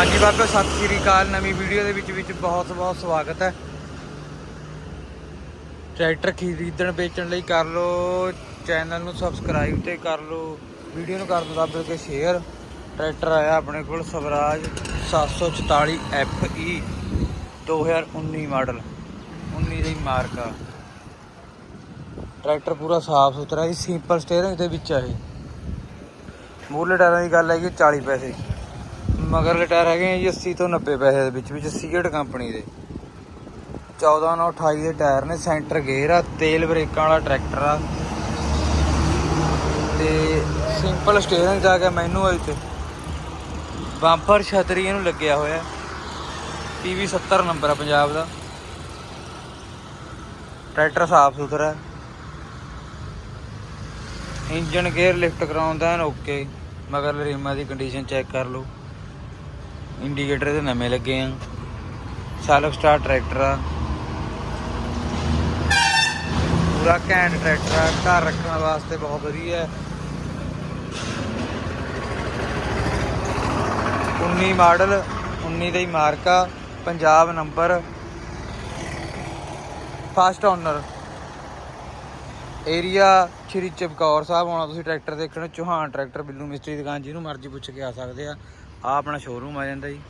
ਹਾਂਜੀ, ਬਾਬਾ, ਸਤਿ ਸ੍ਰੀ ਅਕਾਲ। ਨਵੀਂ ਵੀਡੀਓ ਦੇ ਵਿੱਚ ਵਿੱਚ ਬਹੁਤ ਬਹੁਤ ਸਵਾਗਤ ਹੈ। ਟਰੈਕਟਰ ਖਰੀਦਣ, ਵੇਚਣ ਲਈ ਕਰ ਲਓ। ਚੈਨਲ ਨੂੰ ਸਬਸਕ੍ਰਾਈਬ ਤੇ ਕਰ ਲਓ। ਵੀਡੀਓ ਨੂੰ ਕਰ ਦਿਓ ਦੱਬ ਕੇ ਸ਼ੇਅਰ। ਟਰੈਕਟਰ ਆਇਆ ਆਪਣੇ ਕੋਲ ਸਵਰਾਜ 744 FE 2019 ਮਾਡਲ। 19 ਦੀ ਮਾਰਕਾ ਟਰੈਕਟਰ ਪੂਰਾ ਸਾਫ਼ ਸੁਥਰਾ ਜੀ। ਸਿੰਪਲ ਸਟੀਅਰਿੰਗ ਦੇ ਵਿੱਚ ਆ ਇਹ। ਮੂਰਲੇ ਟਾਇਰਾਂ ਦੀ ਗੱਲ ਹੈਗੀ 40 ਪੈਸੇ। ਮਗਰਲੇ ਟਾਇਰ ਹੈਗੇ ਆ ਜੀ 80 ਤੋਂ 90 ਪੈਸੇ ਦੇ ਵਿੱਚ ਵਿੱਚ ਸੀਗੇਟ ਕੰਪਨੀ ਦੇ। 14 ਨਾਲ 28 ਦੇ ਟਾਇਰ ਨੇ ਸੈਂਟਰ ਗੇਅਰ ਆ, ਤੇਲ ਬ੍ਰੇਕਾਂ ਵਾਲਾ ਟਰੈਕਟਰ ਆ। ਤੇ ਸਿੰਪਲ ਸਟੀਅਰਿੰਗ ਜਾ ਕੇ ਮੈਨੂਅਲ ਚ ਬੰਪਰ ਛਤਰੀ ਇਹਨੂੰ ਲੱਗਿਆ ਹੋਇਆ। ਪੀਵੀ 70 ਨੰਬਰ ਆ ਪੰਜਾਬ ਦਾ। ਟਰੈਕਟਰ ਸਾਫ਼ ਸੁਥਰਾ ਇੰਜਨ ਗੇਅਰ ਲਿਫਟ ਕਰਾਉਂਦਾ ਐਨ ਓਕੇ ਮਗਰ ਰਿਮਾਂ ਦੀ ਕੰਡੀਸ਼ਨ ਚੈੱਕ ਕਰ ਲਓ। ਇੰਡੀਕੇਟਰ ਇਹਦੇ ਨਵੇਂ ਲੱਗੇ ਆ। ਸੈਲਫ ਸਟਾਰਟ ਟਰੈਕਟਰ ਆ। ਪੂਰਾ ਘੈਂਟ ਟਰੈਕਟਰ ਆ। ਘਰ ਰੱਖਣ ਵਾਸਤੇ ਬਹੁਤ ਵਧੀਆ ਹੈ। 19 ਮਾਡਲ 19 ਦਾ ਹੀ mark Punjab number. First owner area Shri Chamkaur Sahib ਆਉਣਾ ਤੁਸੀਂ ਟਰੈਕਟਰ ਦੇਖਣ। ਚੌਹਾਨ ਟਰੈਕਟਰ, ਬਿੱਲੂ ਮਿਸਤਰੀ ਦੁਕਾਨ, ਜਿਹਨੂੰ ਮਰਜ਼ੀ ਪੁੱਛ ਕੇ ਆ ਸਕਦੇ ਆ। ਆ ਆਪਣਾ ਸ਼ੋਰੂਮ ਆ ਜਾਂਦਾ ਜੀ।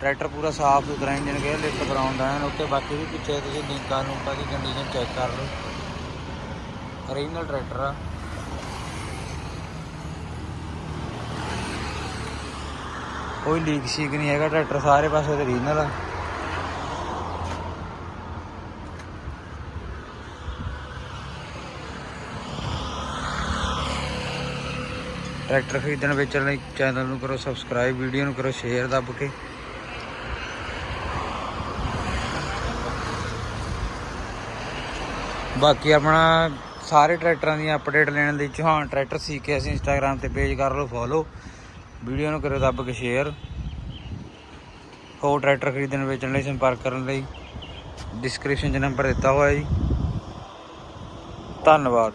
ਟਰੈਕਟਰ ਪੂਰਾ ਸਾਫ਼ ਸੁਥਰਾ ਇੰਜਨ ਗੇਅਰ ਲਿਫਟ ਕਰਾਉਂਦਾ ਹੈ। ਓਕੇ ਬਾਕੀ ਵੀ ਪਿੱਛੇ ਤੁਸੀਂ ਲਿੰਕਾਂ ਨੂੰਕਾਂ ਦੀ ਕੰਡੀਸ਼ਨ ਚੈੱਕ ਕਰ ਲਓ। ਓਰੀਜਨਲ ਟਰੈਕਟਰ ਆ। ਕੋਈ ਲੀਕ ਸ਼ੀਕ ਨਹੀਂ ਹੈਗਾ, ਟਰੈਕਟਰ ਸਾਰੇ ਪਾਸੇ ਤੇ ਓਰੀਜਨਲ ਆ। ਟਰੈਕਟਰ ਖਰੀਦਣ ਵੇਚਣ ਲਈ ਚੈਨਲ ਨੂੰ ਕਰੋ ਸਬਸਕ੍ਰਾਈਬ, ਵੀਡੀਓ ਨੂੰ ਕਰੋ ਸ਼ੇਅਰ ਦੱਬ ਕੇ। ਬਾਕੀ ਆਪਣਾ ਸਾਰੇ ਟਰੈਕਟਰਾਂ ਦੀਆਂ ਅਪਡੇਟ ਲੈਣ ਲਈ ਚੌਹਾਨ ਟਰੈਕਟਰ ਸੀ ਅਸੀਂ ਇੰਸਟਾਗ੍ਰam ਤੇ ਪੇਜ ਕਰ ਲਓ ਫੋਲੋ ਵੀਡੀਓ ਨੂੰ ਕਰੋ ਦੱਬ ਕੇ ਸ਼ੇਅਰ ਹੋਰ ਟਰੈਕਟਰ ਖਰੀਦਣ ਵੇਚਣ ਲਈ ਸੰਪਰਕ ਕਰਨ ਲਈ ਡਿਸਕ੍ਰਿਪਸ਼ਨ 'ਚ ਨੰਬਰ ਦਿੱਤਾ ਹੋਇਆ ਜੀ। ਧੰਨਵਾਦ।